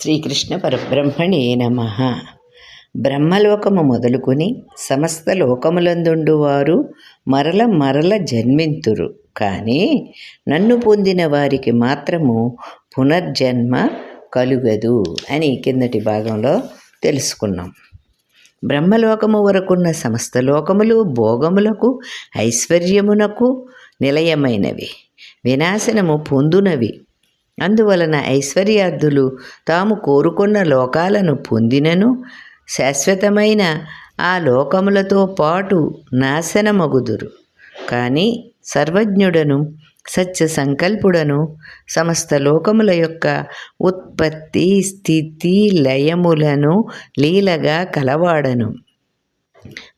శ్రీకృష్ణ పరబ్రహ్మణే నమ. బ్రహ్మలోకము మొదలుకొని సమస్త లోకములందుండు వారు మరల మరల జన్మింతురు. కానీ నన్ను పొందిన వారికి మాత్రము పునర్జన్మ కలుగదు అని కిందటి భాగంలో తెలుసుకున్నాం. బ్రహ్మలోకము వరకున్న సమస్త లోకములు భోగములకు ఐశ్వర్యమునకు నిలయమైనవి. వినాశనము పొందునవి. అందువలన ఐశ్వర్యార్థులు తాము కోరుకున్న లోకాలను పొందినను. శాశ్వతమైన ఆ లోకములతో పాటు నాశనమగుదురు. కానీ సర్వజ్ఞుడను సత్య సంకల్పుడను సమస్త లోకముల యొక్క ఉత్పత్తి స్థితి లయములను లీలగా కలవాడను.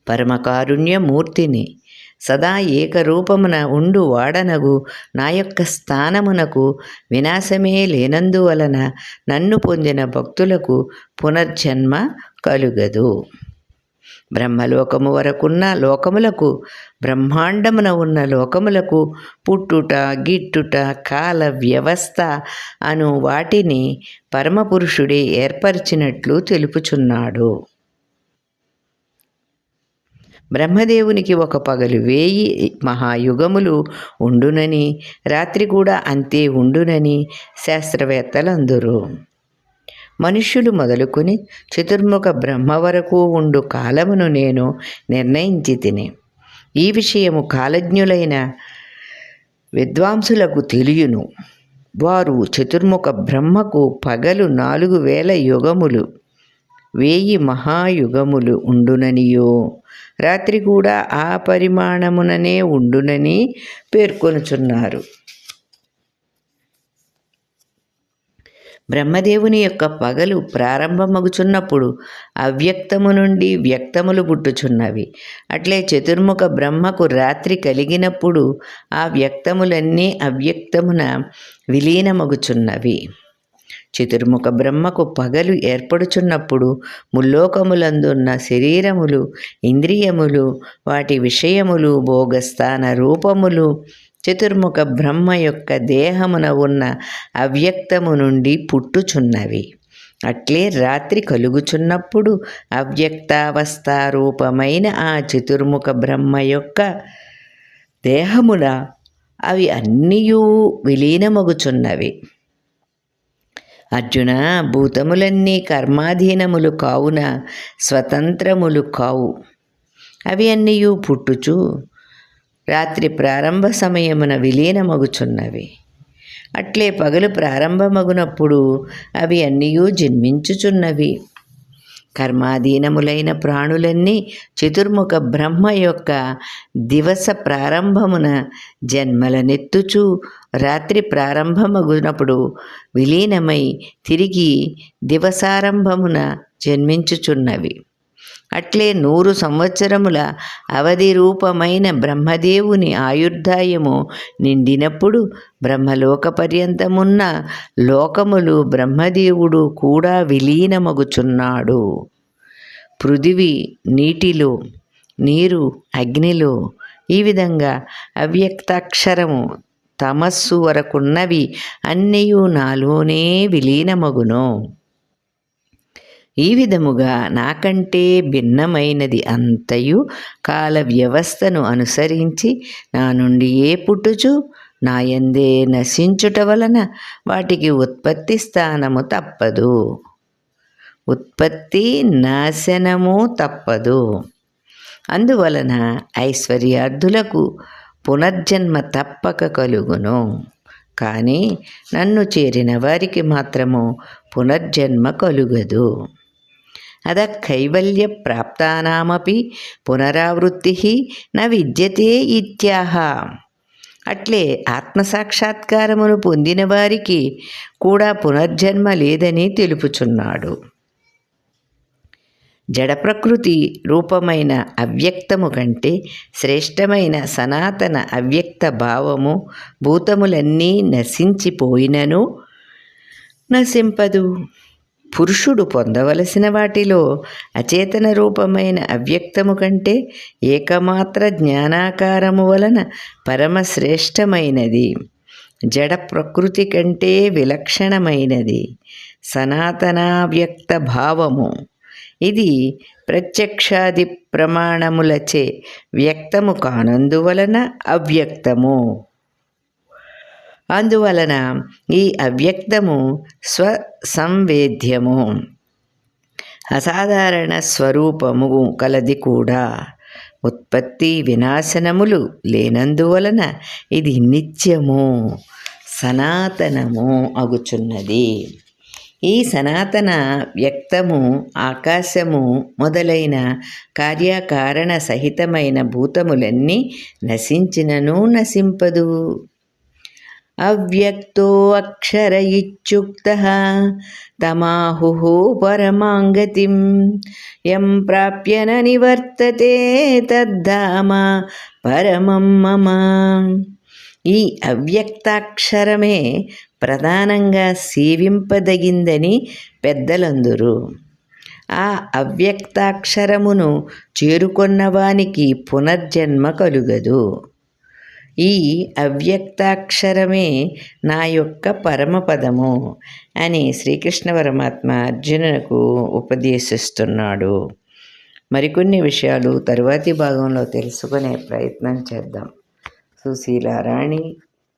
పరమకారుణ్యమూర్తిని సదా ఏకరూపమున ఉండు వాడనగు. నా యొక్క స్థానమునకు వినాశమే లేనందువలన నన్ను పొందిన భక్తులకు పునర్జన్మ కలుగదు. బ్రహ్మలోకము వరకున్న లోకములకు బ్రహ్మాండమున ఉన్న లోకములకు పుట్టుట గిట్టుట కాల వ్యవస్థ అను వాటిని పరమపురుషుడే ఏర్పరిచినట్లు తెలుపుచున్నాడు. బ్రహ్మదేవునికి ఒక పగలు వేయి మహాయుగములు ఉండునని రాత్రి కూడా అంతే ఉండునని శాస్త్రవేత్తలందరూ. మనుష్యులు మొదలుకొని చతుర్ముఖ బ్రహ్మ వరకు ఉండు కాలమును నేను నిర్ణయించి తిని ఈ విషయము కాలజ్ఞులైన విద్వాంసులకు తెలియను. వారు చతుర్ముఖ బ్రహ్మకు పగలు నాలుగు వేల యుగములు వేయి మహాయుగములు ఉండుననియో. రాత్రి కూడా ఆ పరిమాణముననే ఉండునని పేర్కొనుచున్నారు. బ్రహ్మదేవుని యొక్క పగలు ప్రారంభమగుచున్నప్పుడు అవ్యక్తము నుండి వ్యక్తములు పుట్టుచున్నవి. అట్లే చతుర్ముఖ బ్రహ్మకు రాత్రి కలిగినప్పుడు ఆ వ్యక్తములన్నీ అవ్యక్తమున విలీనమగుచున్నవి. చతుర్ముఖ బ్రహ్మకు పగలు ఏర్పడుచున్నప్పుడు ముల్లోకములందున్న శరీరములు ఇంద్రియములు వాటి విషయములు భోగస్థాన రూపములు చతుర్ముఖ బ్రహ్మ యొక్క దేహమున ఉన్న అవ్యక్తము నుండి పుట్టుచున్నవి. అట్లే రాత్రి కలుగుచున్నప్పుడు అవ్యక్తావస్థారూపమైన ఆ చతుర్ముఖ బ్రహ్మ యొక్క దేహమున అవి అన్నీయూ విలీనమగుచున్నవి. అర్జున భూతములన్నీ కర్మాధీనములు కావున స్వతంత్రములు కావు. అవి అన్నీయూ పుట్టుచు. రాత్రి ప్రారంభ సమయమున విలీనమగుచున్నవి. అట్లే పగలు ప్రారంభమగునప్పుడు అవి అన్నీయూ జన్మించుచున్నవి. కర్మాధీనములైన ప్రాణులన్నీ చతుర్ముఖ బ్రహ్మ యొక్క దివస ప్రారంభమున జన్మలనెత్తుచు రాత్రి ప్రారంభమగునప్పుడు విలీనమై తిరిగి దివసారంభమున జన్మించుచున్నవి. అట్లే నూరు సంవత్సరముల అవధి రూపమైన బ్రహ్మదేవుని ఆయుర్దాయము నిండినప్పుడు బ్రహ్మలోక పర్యంతమున్న లోకములు బ్రహ్మదేవుడు కూడా విలీనమగుచున్నాడు. పృథివి నీటిలో నీరు అగ్నిలో ఈ విధంగా అవ్యక్తాక్షరము తమస్సు వరకున్నవి అన్నయూ నాలోనే విలీనమగును. ఈ విధముగా నాకంటే భిన్నమైనది అంతయు కాల వ్యవస్థను అనుసరించి నా నుండి ఏ పుట్టుచు నాయందే నశించుట వలన వాటికి ఉత్పత్తి స్థానము తప్పదు. ఉత్పత్తి నాశనము తప్పదు. అందువలన ఐశ్వర్యార్థులకు పునర్జన్మ తప్పక కలుగును. కానీ నన్ను చేరిన వారికి మాత్రము పునర్జన్మ కలుగదు. అద కైవల్య ప్రాప్తానామపి పునరావృత్తి న విద్యతే ఇత్యాహ. అట్లే ఆత్మసాక్షాత్కారమును పొందిన వారికి కూడా పునర్జన్మ లేదని తెలుపుచున్నాడు. జడ ప్రకృతి రూపమైన అవ్యక్తము కంటే శ్రేష్టమైన సనాతన అవ్యక్త భావము భూతములన్నీ నశించిపోయినను నశింపదు. పురుషుడు పొందవలసిన వాటిలో అచేతన రూపమైన అవ్యక్తము కంటే ఏకమాత్ర జ్ఞానాకారము వలన పరమశ్రేష్టమైనది. జడ ప్రకృతి కంటే విలక్షణమైనది. సనాతనావ్యక్త భావము. ఇది ప్రత్యక్షాది ప్రమాణములచే వ్యక్తము కానందువలన అవ్యక్తము. అందువలన ఈ అవ్యక్తము స్వసంవేద్యము. అసాధారణ స్వరూపము కలది కూడా. ఉత్పత్తి వినాశనములు లేనందువలన ఇది నిత్యము సనాతనము అగుచున్నది. ఈ సనాతన వ్యక్తము ఆకాశము మొదలైన కార్యకారణ సహితమైన భూతములన్నీ నశించినను నశింపదు. అవ్యక్తో అక్షర ఇచ్చుక్త తమాహు పరమాంగతిం. యం ప్రాప్య నివర్తతే తద్ధామ పరమం మమ. ఈ అవ్యక్తాక్షరమే ప్రధానంగా సేవింపదగిందని పెద్దలందరూ. ఆ అవ్యక్తాక్షరమును చేరుకొన్నవానికి పునర్జన్మ కలుగదు. ఈ అవ్యక్తాక్షరమే నా యొక్క పరమపదము అని శ్రీకృష్ణ పరమాత్మ అర్జునునకు ఉపదేశిస్తున్నాడు. మరికొన్ని విషయాలు తరువాతి భాగంలో తెలుసుకునే ప్రయత్నం చేద్దాం. సుశీలారాణి